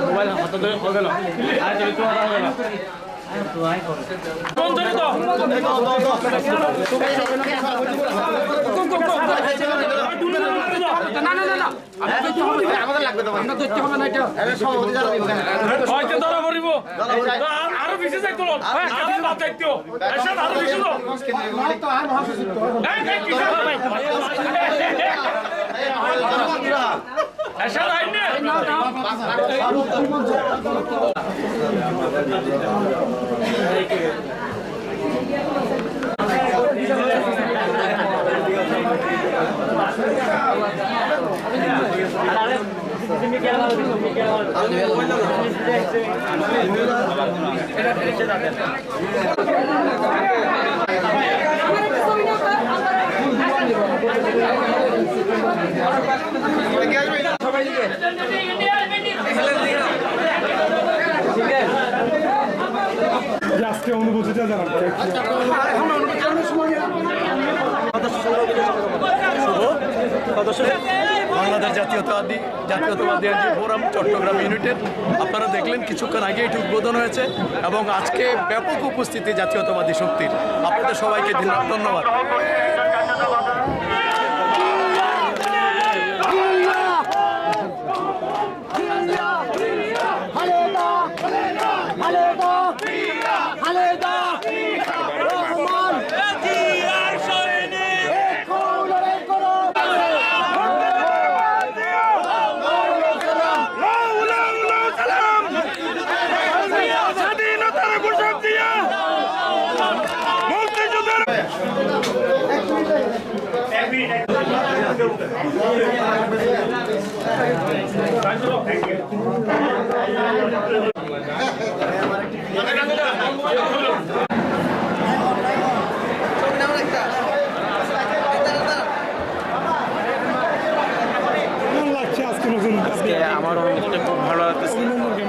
Mobile হাতে ধরে হয়ে গেল আর যদি তো হয়ে গেল আর- বেশি যাই তোলো আরও এসব আরও বেশি তো এই, এই, কিসের ভাই? এসব আইন নে? যে আজকে অনুভূতিটা জানাব বাংলাদেশ জাতীয়তাবাদী জাতীয়তাবাদী আইনজীবী ফোরাম চট্টগ্রাম ইউনিটের। আপনারা দেখলেন কিছুক্ষণ আগে এটি উদ্বোধন হয়েছে এবং আজকে ব্যাপক উপস্থিতি জাতীয়তাবাদী শক্তির। আপনাদের সবাইকে ধন্য- ধন্যবাদ কেমন লাগছে আজকে নতুন আজকে আমারও খুব ভালো লাগতেছে।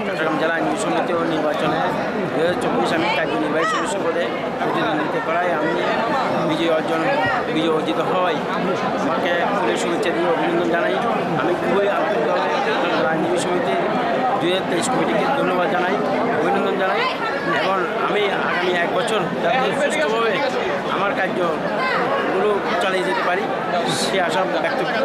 চট্টগ্রাম জেলা আইন সমিতি ও নির্বাচনে দু হাজার চব্বিশ আমি কার্যনির্বাহী সদস্য পদে প্রতিদ্বন্দ্বিতা করায় আমি বিজয় অর্জন বিজয় হওয়ায় আমাকে ফুলের শুভেচ্ছা দিয়ে অভিনন্দন জানাই। আমি খুবই আইনজীবী সমিতি দু হাজার তেইশ কমিটিকে ধন্যবাদ জানাই, অভিনন্দন জানাই। এবং আমি আগামী এক বছর যাতে সুস্থভাবে আমার কার্যগুলো চালিয়ে যেতে পারি, সে আশা ব্যক্ত করি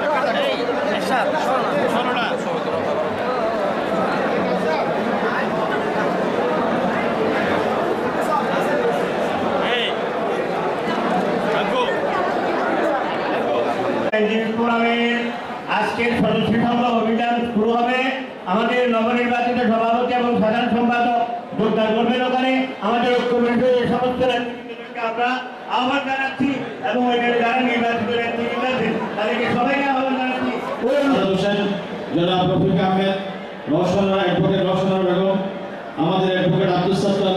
আইনজীবী ফোরামের আজকের সদস্য সংগ্রহ অভিযান শুরু হবে আমাদের নবনির্বাচিত সভাপতি এবং সাধারণ সম্পাদক যোগদান করবেন ওখানে আমাদের ঐক্য পরিষদের এই সমস্ত নেতৃবৃন্দকে আমরা আহ্বান জানাচ্ছি এবং ওইখানে যারা নির্বাচিত নেতৃবৃন্দ আছেন তাদেরকে সবাইকে আহ্বান জানাচ্ছি হোসেন জনাব রফিক আহমেদ রওশনা অ্যাডভোকেট রওশনা বেগম আমাদের অ্যাডভোকেট আব্দুল সত্তার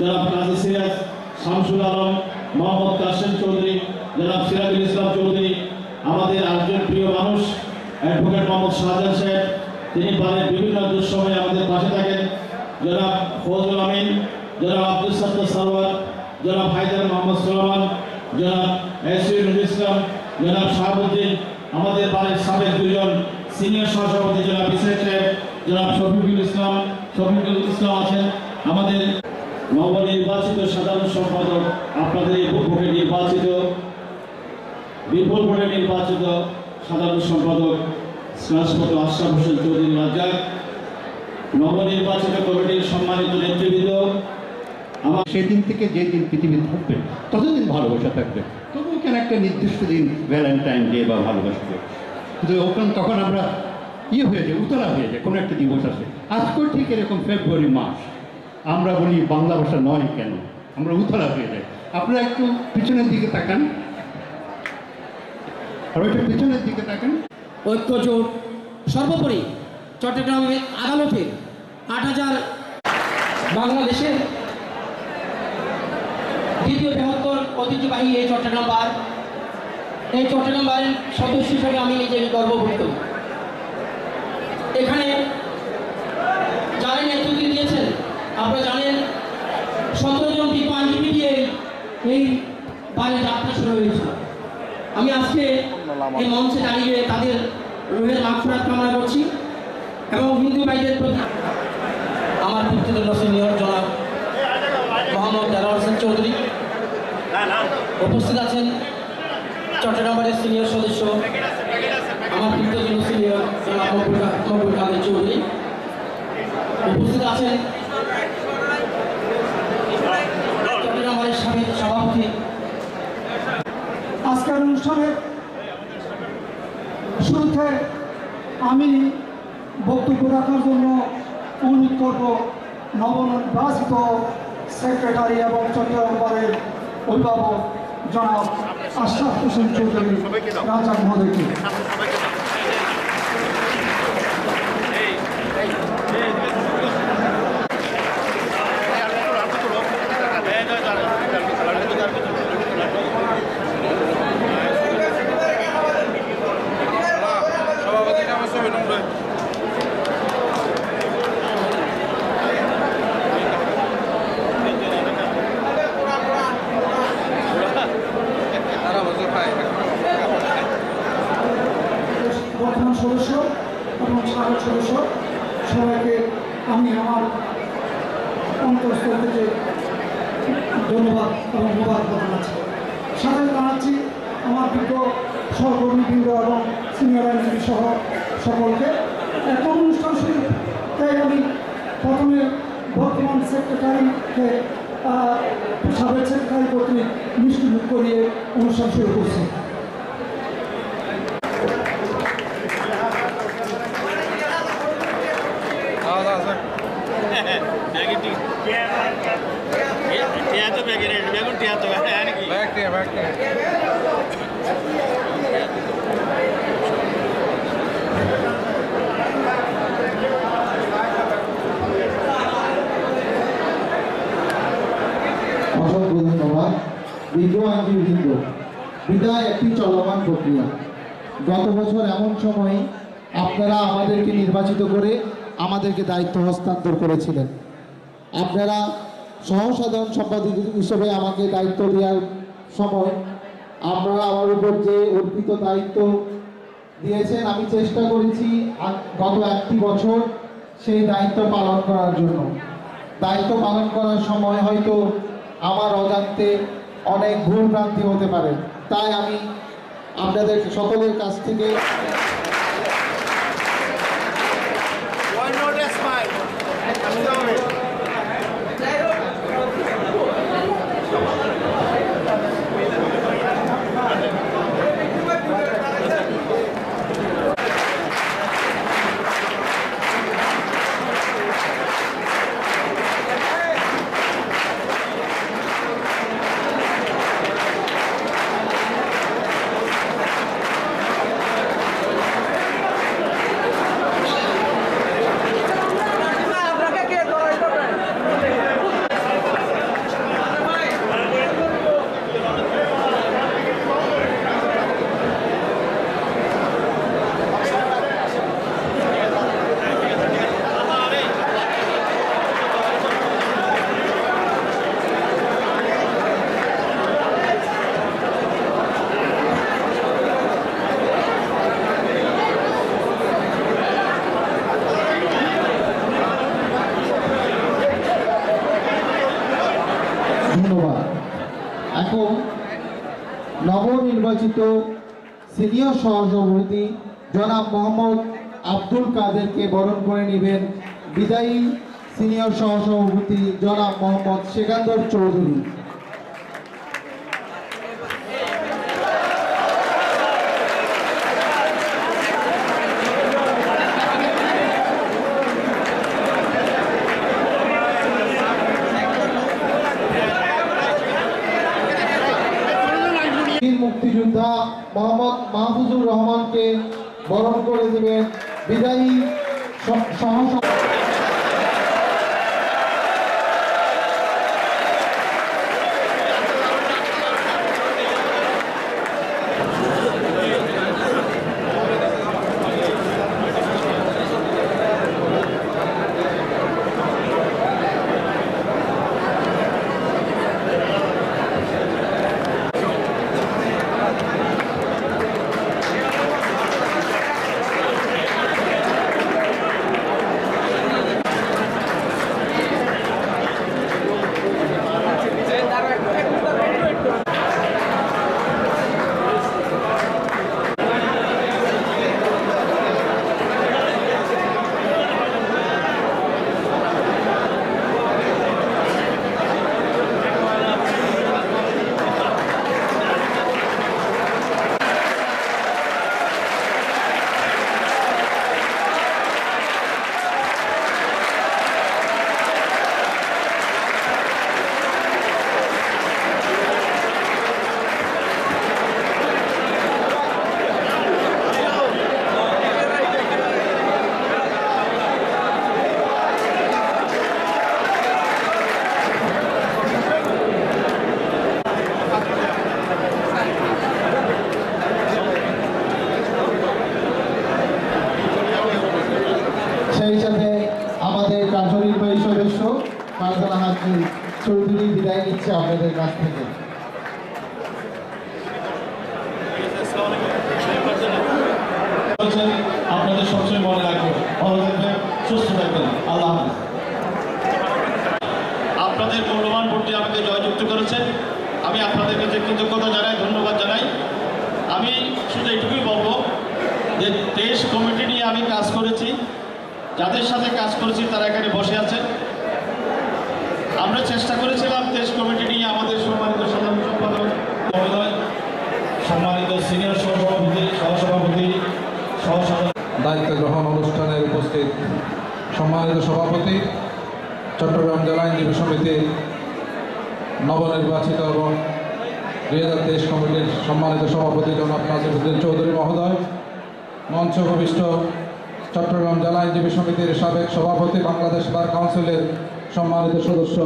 জনাব কাজী সিরাজ শামসুল আলম, মোহাম্মদ কাসেম চৌধুরী, জনাব সিরাজুল ইসলাম চৌধুরী, আমাদের আরেকজন প্রিয় মানুষ, অ্যাডভোকেট মোহাম্মদ শাহজাহান সাহেব, তিনি বাড়ির বিভিন্ন দুঃসময়ে আমাদের পাশে থাকেন। জনাব ফজল আমিন, জনাব আব্দুল সত্তার সারওয়ার জনাব হায়দার মোহাম্মদ সোলামান, জনাব এসিউল ইসলাম, জনাব শাহাবুদ্দিন, আমাদের বাড়ির সাবেক দুজন সিনিয়র সহসভাপতি জনাব ইসেক সাহেব, জনাব শফিকুল ইসলাম শফিকুল ইসলাম আছেন, আমাদের নবনির্বাচিত সাধারণ সম্পাদক, আপনাদের এই ভোটে নির্বাচিত বিপুল ভোটে নির্বাচিত সাধারণ সম্পাদক রাষ্ট্রপতি আশরাফ হোসেন চৌধুরী রাজ্জাক, নবনির্বাচিত কমিটির সম্মানিত নেতৃবৃন্দ, আমার সেদিন থেকে যে দিন পৃথিবী থাকবে, ততদিন ভালোবাসা থাকবে, তবুও কেন একটা নির্দিষ্ট দিন ভ্যালেন্টাইন ডে বা ভালোবাসা ডে কিন্তু ওখান তখন আমরা ইয়ে হয়ে যায় উতলা হয়ে যায় কোনো একটা দিবস আছে আজকেও ঠিক এরকম ফেব্রুয়ারি মাস আমরা বলি বাংলা ভাষা নয় কেন? আমরা উতলা হয়ে যাই। আপনারা একটু পিছনের দিকে তাকান। আর একটু পিছনের দিকে তাকান। ঐক্যজোট, সর্বোপরি চট্টগ্রামের আদালতের আট হাজার বাংলাদেশের দ্বিতীয় বৃহত্তর ঐতিহ্যবাহী এই চট্টগ্রাম বার এই চট্টগ্রাম বারের সদস্য হিসেবে আমি নিজেকে গর্ববোধ করি। এখানে যারা নেতৃত্ব দিয়েছেন আপনারা জানেন সতেরো জন বিজ্ঞ আইনজীবী দিয়ে এই বারে যাত্রা শুরু হয়েছিল আমি আজকে এই মঞ্চে দাঁড়িয়ে তাদের রুহের মাগফিরাত কামনা করছি এবং হিন্দু ভাইদের প্রতি আমার পিতৃদণ্ড সিনিয়র জনাব মোহাম্মদ দেলার হোসেন চৌধুরী। উপস্থিত আছেন চট্টগ্রামের সিনিয়র সদস্য আমার পিতৃদণ্ড সিনিয়র জনাব মকবুল কাদের চৌধুরী। উপস্থিত আছেন চট্টগ্রামের সাবেক সভাপতি। আজকের অনুষ্ঠানের শুরুতে আমি বক্তব্য রাখার জন্য করব নবনির্বাচিত সেক্রেটারি এবং চট্টগ্রামের অভিভাবক জনাব আশরাফ হোসেন চৌধুরী রাজা মহোদয়কে বর্তমান সদস্য এবং সাবেক সদস্য সবাইকে আমি আমার অন্তঃস্থল থেকে ধন্যবাদ এবং মোবারক জানাচ্ছি। সাথে জানাচ্ছি আমার বিজ্ঞ সহকর্মীবৃন্দ এবং সিনিয়র আইনজীবী সহ সকলকে। এখন অনুষ্ঠান শুরু। তাই আমি প্রথমে বর্তমান সেক্রেটারিকে সাবেক সেক্রেটারি কর্তৃক মিষ্টি মুখ করিয়ে অনুষ্ঠান শুরু করছি। অসংখ্য ধন্যবাদ। বিজ্ঞ আইনজীবীবৃন্দ বিদায় একটি চলমান প্রক্রিয়া। গত বছর এমন সময় আপনারা আমাদেরকে নির্বাচিত করে আমাদেরকে দায়িত্ব হস্তান্তর করেছিলেন। আপনারা সহসাধারণ সম্পাদক হিসেবে আমাকে দায়িত্ব দেওয়ার সময় আপনারা আমার উপর যে অর্পিত দায়িত্ব দিয়েছেন, আমি চেষ্টা করেছি গত একটি বছর সেই দায়িত্ব পালন করার জন্য। দায়িত্ব পালন করার সময় হয়তো আমার অজান্তে অনেক ভুল ভ্রান্তি হতে পারে। তাই আমি আপনাদের সকলের কাছ থেকে ধন্যবাদ এখন নবনির্বাচিত সিনিয়র সহসভাপতি জনাব মোহাম্মদ আব্দুল কাদেরকে বরণ করে নেবেন বিদায়ী সিনিয়র সহসভাপতি জনাব মোহাম্মদ সেকান্দর চৌধুরী বীর মুক্তিযোদ্ধা মোহাম্মদ মাহফুজুর রহমানকে বরণ করে দেবেন। বিদায়ী সহ জয়যুক্ত করেছেন। আমি আপনাদের কাছে কৃতজ্ঞতা জানাই, ধন্যবাদ জানাই। আমি শুধু এটুকুই বলব যে দেশ কমিটি নিয়ে আমি কাজ করেছি। যাদের সাথে কাজ করেছি, তারা এখানে বসে আছেন। আমরা চেষ্টা করেছিলাম দেশ কমিটি নিয়ে আমাদের সম্মানিত সাধারণ সম্পাদক মহোদয়, সম্মানিত সিনিয়র সহসভাপতি সহসভাপতি সহসভাপতি। দায়িত্ব গ্রহণ অনুষ্ঠানে উপস্থিত সম্মানিত সভাপতি, চট্টগ্রাম জেলা আইনজীবী সমিতি নবনির্বাচিত এবং দুই হাজার তেইশ কমিটির সম্মানিত সভাপতি জনাব নাজিরুদ্দিন চৌধুরী মহোদয়, মঞ্চ ভবিষ্ঠ চট্টগ্রাম জেলা আইনজীবী সমিতির সাবেক সভাপতি বাংলাদেশ বার কাউন্সিলের সম্মানিত সদস্য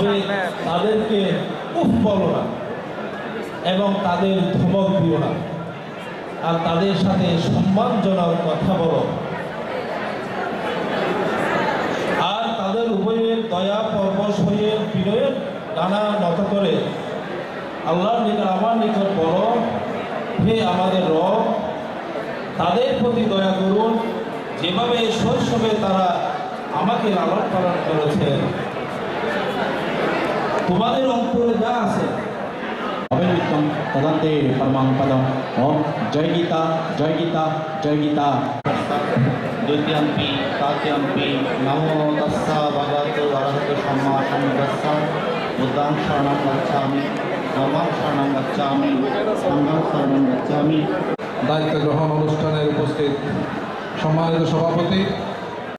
তবে তাদেরকে উফ বলো না এবং তাদের ধমক দিও না। আর তাদের সাথে সম্মান সম্মানজনক কথা বলো। আর তাদের উভয়ের দয়া পরবশ হয়ে বিনয়ের ডানা নত করে আল্লাহর নিকট আমার নিকট বলো হে আমাদের রব তাদের প্রতি দয়া করুন। যেভাবে শৈশবে তারা আমাকে লালন পালন করেছে তোমাদের অন্তরে যা আছে। অবিনিতম তদন্তে পরমাং পদম ওম জয় গীতা জয় গীতা জয় গীতা। দ্বিতীয়ম্পি তৃতীয়ম্পি নমো তস্য ভগবতো অরহতো সম্মা সম্বুদ্ধস্য বুদ্ধাং শরণং গচ্ছামি ধর্মাং শরণং গচ্ছামি সংঘং শরণং গচ্ছামি। দায়িত্ব গ্রহণ অনুষ্ঠানের উপস্থিত সম্মানিত সভাপতি